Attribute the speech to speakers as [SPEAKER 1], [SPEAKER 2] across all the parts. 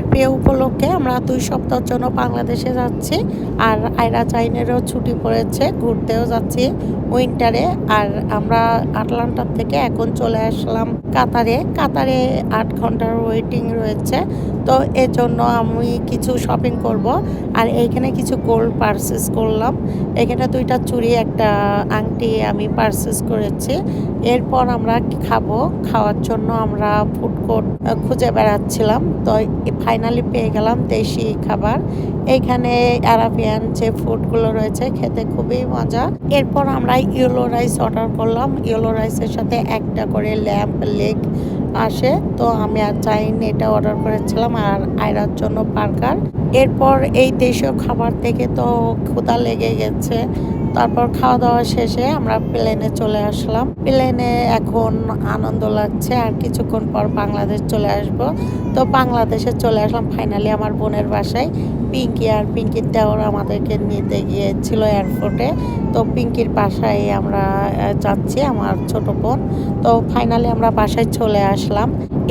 [SPEAKER 1] বোনের বিয়ে উপলক্ষে আমরা দুই সপ্তাহের জন্য বাংলাদেশে যাচ্ছি। আর আয়রা চাইনেরও ছুটি পড়েছে, ঘুরতেও যাচ্ছি উইন্টারে। আর আমরা আটলান্টার থেকে এখন চলে আসলাম কাতারে। কাতারে আট ঘণ্টার ওয়েটিং রয়েছে। তো এর জন্য আমি কিছু শপিং করব। আর এইখানে কিছু গোল্ড পারচেস করলাম। এখানে দুইটা চুড়ি, একটা আংটি আমি পারচেস করেছি। এরপর আমরা খাব। খাওয়ার জন্য আমরা ফুড কোর্ট খুঁজে বেড়াচ্ছিলাম। তো ফাইনালি পেয়ে গেলাম দেশি খাবার। এইখানে অ্যারাবিয়ান যে ফুডগুলো রয়েছে খেতে খুবই মজা। এরপর আমরা ইয়েলো রাইস অর্ডার করলাম। ইয়েলো রাইসের সাথে একটা করে ল্যাম্প লেগ আসে। তো আমি আর চাইন এটা অর্ডার করেছিলাম আর আয়রার জন্য বার্গার। এরপর এই দেশীয় খাবার থেকে তো ক্ষুধা লেগে গেছে। তারপর খাওয়া দাওয়া শেষে আমরা প্লেনে চলে আসলাম। প্লেনে এখন আনন্দ লাগছে আর কিছুক্ষণ পর বাংলাদেশ চলে আসব। তো বাংলাদেশে চলে আসলাম ফাইনালি আমার বোনের বাসায়। পিঙ্কি আর পিঙ্কির দেওয়ার আমাদেরকে নিতে গিয়েছিল এয়ারপোর্টে তো পিঙ্কির বাসায় আমরা যাচ্ছি, আমার ছোট বোন। তো ফাইনালি আমরা বাসায় চলে আসলাম।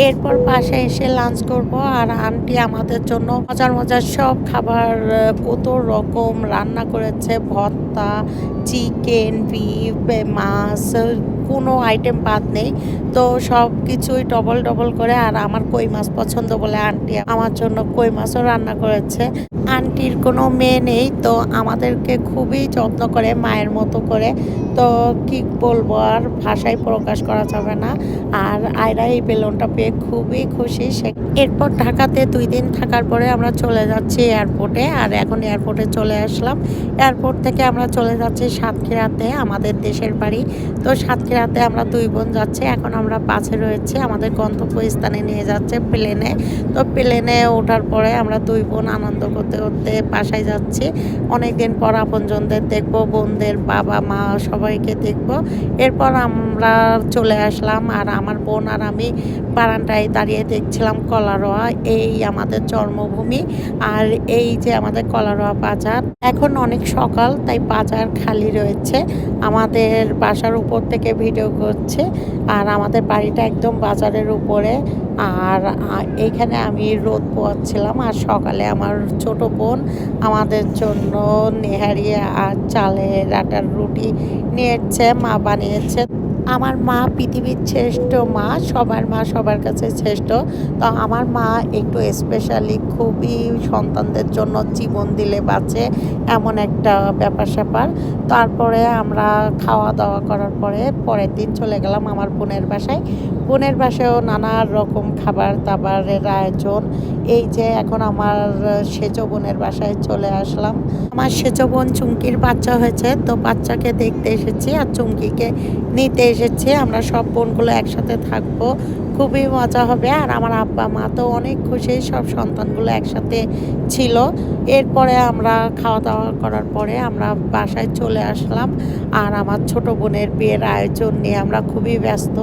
[SPEAKER 1] এরপর বাসায় এসে লাঞ্চ করব আর আন্টি আমাদের জন্য মজার মজার সব খাবার কত রকম রান্না করেছে। ভর্তা চিকেন বিফ মাছ কোনো আইটেম বাদ নেই। তো সব কিছুই ডবল ডবল করে আর আমার কই মাছ পছন্দ বলে আন্টি আমার জন্য কই মাছও রান্না করেছে। আন্টির কোনো মেয়ে নেই, তো আমাদেরকে খুবই যত্ন করে, মায়ের মতো করে। তো কি বলব আর, ভাষায় প্রকাশ করা যাবে না। আর আয়রা এই বেলুনটা পেয়ে খুবই খুশি। সে এরপর ঢাকাতে দুই দিন থাকার পরে আমরা চলে যাচ্ছি এয়ারপোর্টে। আর এখন এয়ারপোর্টে চলে আসলাম। এয়ারপোর্ট থেকে আমরা চলে যাচ্ছি সাতক্ষীরাতে, আমাদের দেশের বাড়ি। তো সাতক্ষীরাতে আমরা দুই বোন যাচ্ছি। এখন আমরা পাশে রয়েছে। আমাদের গন্তব্যস্থানে নিয়ে যাচ্ছে প্লেনে। তো প্লেনে ওঠার পরে আমরা দুই বোন আনন্দ করতে করতে বাসায় যাচ্ছি। অনেকদিন পর আপনজনদের দেখব, বোনদের বাবা, মা সবাইকে দেখব। এরপর আমরা চলে আসলাম আর আমার বোন আর আমি বারান্দায় দাঁড়িয়ে দেখছিলাম কলারোয়া। এই আমাদের জন্মভূমি আর এই যে আমাদের কলারোয়া বাজার। এখন অনেক সকাল, তাই বাজার খালি রয়েছে। আমাদের বাসার উপর থেকে ভিডিও করছে আর আমাদের বাড়িটা একদম বাজারের উপরে। আর এইখানে আমি রোদ পোয়াচ্ছিলাম আর সকালে আমার ছোট বোন আমাদের জন্য নেহারি আর চালের আটার রুটি নিয়েছে, মা বানিয়েছে। আমার মা পৃথিবীর শ্রেষ্ঠ মা, সবার মা সবার কাছে শ্রেষ্ঠ। তো আমার মা একটু স্পেশালি খুবই সন্তানদের জন্য জীবন দিলে বাঁচে, এমন একটা ব্যাপার স্যাপার। তারপরে আমরা খাওয়া দাওয়া করার পরে পরের দিন চলে গেলাম আমার বোনের বাসায়। বোনের বাসায়ও নানা রকম খাবার দাবারের আয়োজন। এই যে এখন আমার সেজো বোনের বাসায় চলে আসলাম। আমার সেজো বোন চুমকির বাচ্চা হয়েছে, তো বাচ্চাকে দেখতে এসেছি আর চুমকিকে নিতে এসেছি, আমরা সব বোনগুলো একসাথে থাকব, খুবই মজা হবে। আর আমার আব্বা মা তো অনেক খুশি, সব সন্তানগুলো একসাথে ছিল। এরপরে আমরা খাওয়া দাওয়া করার পরে আমরা বাসায় চলে আসলাম। আর আমার ছোট বোনের বিয়ের আয়োজন নিয়ে আমরা খুবই ব্যস্ত।